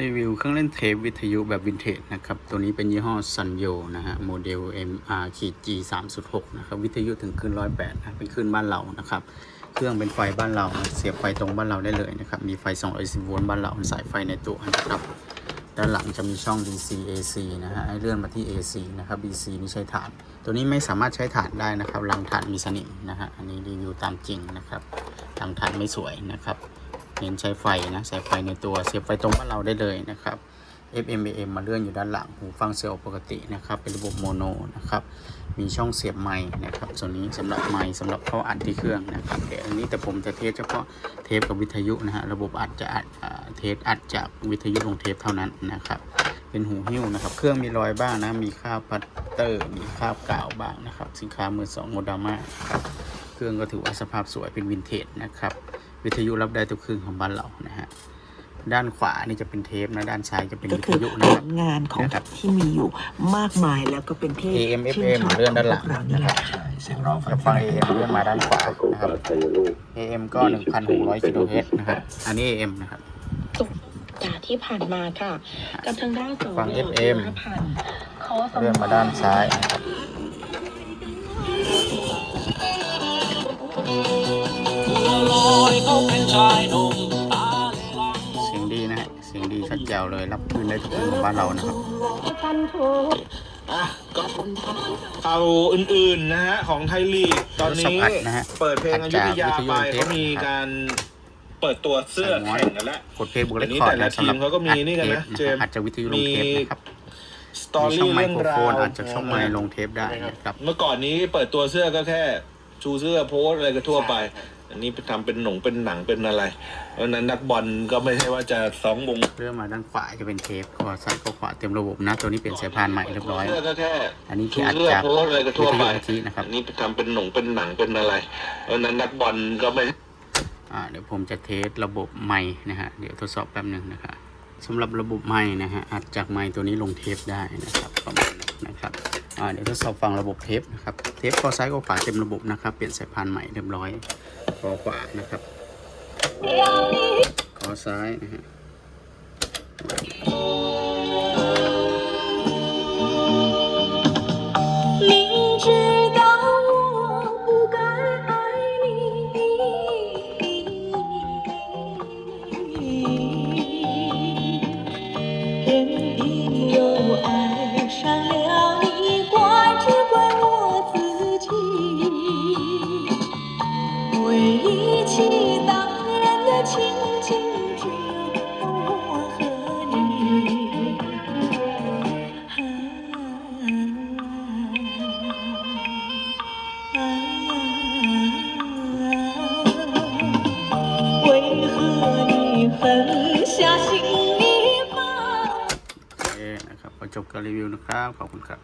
รีวิวเครื่องเล่นเทปวิทยุแบบวินเทจนะครับ ตัวนี้เป็นยี่ห้อซันโยนะฮะ โมเดล MR G 3.6นะครับ วิทยุถึงคลื่น108นะ เป็นคลื่นบ้านเรานะครับ เครื่องเป็นไฟบ้านเรานเสียบไฟตรงบ้านเราได้เลยนะครับ มีไฟ210โวลต์บ้านเราสายไฟในตัวนะครับ ด้านหลังจะมีช่อง DC AC นะฮะ ให้เลื่อนมาที่ AC นะครับ DC นี่ใช้ถ่าน ตัวนี้ไม่สามารถใช้ถานได้นะครับรังถานมีสนิมนะฮะ อันนี้รีวิวตามจริงนะครับรังถานไม่สวยนะครับ เน้นใช้ไฟนะใช้ไฟในตัวเสียบไฟตรงบ้านเราได้เลยนะครับ FM AM มาเลื่อนอยู่ด้านหลังหูฟังเซลล์ปกตินะครับ เป็นระบบโมโนนะครับมีช่องเสียบไม้นะครับส่วนนี้สำหรับไม้สำหรับเข้าอัดที่เครื่องนะครับเดี๋ยวอันนี้แต่ผมจะเทสเฉพาะเทปกับวิทยุนะฮะระบบอัดจะอัดเทสอัดจากวิทยุลงเทปเท่านั้นนะครับเป็นหูหิ้วนะครับ เครื่องมีรอยบ้างนะ มีคราบพัตเตอร์ มีคราบกาวบ้างนะครับ สินค้ามือสองโมดาม่าครับ เครื่องก็ถือว่าสภาพสวยเป็นวินเทจนะครับ วิทยุรับได้ทุกเครื่องของบ้านเรานะฮะด้านขวานี่จะเป็นเทปนะด้านซ้ายจะเป็นก็วิทคือยุผนะคลรับงานของนะครับที่มีอยู่มากมายแล้วก็เป็นที่ AM ชื่ FM ชอบเลื่อนด้านหลังขเรานี่แหละ เสียงร้องจะฟัง AM เลื่อนมาด้านขวานะครับ AM ก็ 1,600กิโลเฮิรตซ์นะครับ อันนี้ AM นะครับ สุกดาห์ที่ผ่านมาค่ะ กับทางด้านสฟังว FM ธีรพันธ์ขอสเลื่อนมาด้านซ้ายนะครับ เสียงดีนะฮะ เสียงดีชัดแจ๋วเลย รับคืนได้ทุกคืนของบ้านเรานะครับอะก็ข่าวอื่นๆนะฮะของไทยลีกตอนนี้สัมผัสนะฮะเปิดเพลงอยุธยาไปอัดจากวิทยุเขามีการเปิดตัวเสื้อแข่งกันแล้วกดเพลย์บุกเดี๋เรยวนี้คคอร์ดแต่ละนะสำหรับทีมเขาก็มีนี่กันนะอัดเทปเจมส์อัดจากวิทยุลงเทปนะครับสตอมีช่อรี่งไมเรื่องโครราโฟวนอัดจากช่องไมค์ลงเทปได้นะครับ เมื่อก่อนนี้เปิดตัวเสื้อก็แค่ ชูเสื้อโพสอะไรก็ทั่วไป อันนี้ไปทำเป็นหนงเป็นหนังเป็นอะไร เพราะฉะนั้นนักบอลก็ไม่ใช่ว่าจะสองวงเรื่องมาด้านขวาจะเป็นเทปขวาซ้ายก็ขวาเต็มระบบนะ ตัวนี้เป็นสายพานใหม่เรียบร้อย เสื้อก็แค่อันนี้ชูที่อัดเสื้อจากโพสอะไรก็วิทั่วทไปยุอาชีนะครับอันนี้ไปทำเป็นหนงเป็นหนังเป็นอะไร เพราะฉะนั้นนักบอลก็ไม่ อ่าเดี๋ยวผมจะเทสระบบไม้นะฮะ เดี๋ยวทดสอบแป๊บหนึ่งนะครับสำหรับระบบไม้นะฮะอัดจากไม้ตัวนี้ลงเทปได้นะครับประมาณนี้นะครับอ่า เดี๋ยวทดสอบฟังระบบเทปนะครับ เทปคอซ้ายก็ขวาเต็มระบบนะครับ เปลี่ยนสายพานใหม่เรียบร้อยคอขวานะครับคอซ้ายนะฮะ 明知道我不该爱你，偏偏又爱上了 โอเคนะครับก็จบการรีวิวนะครับ ขอบคุณครับ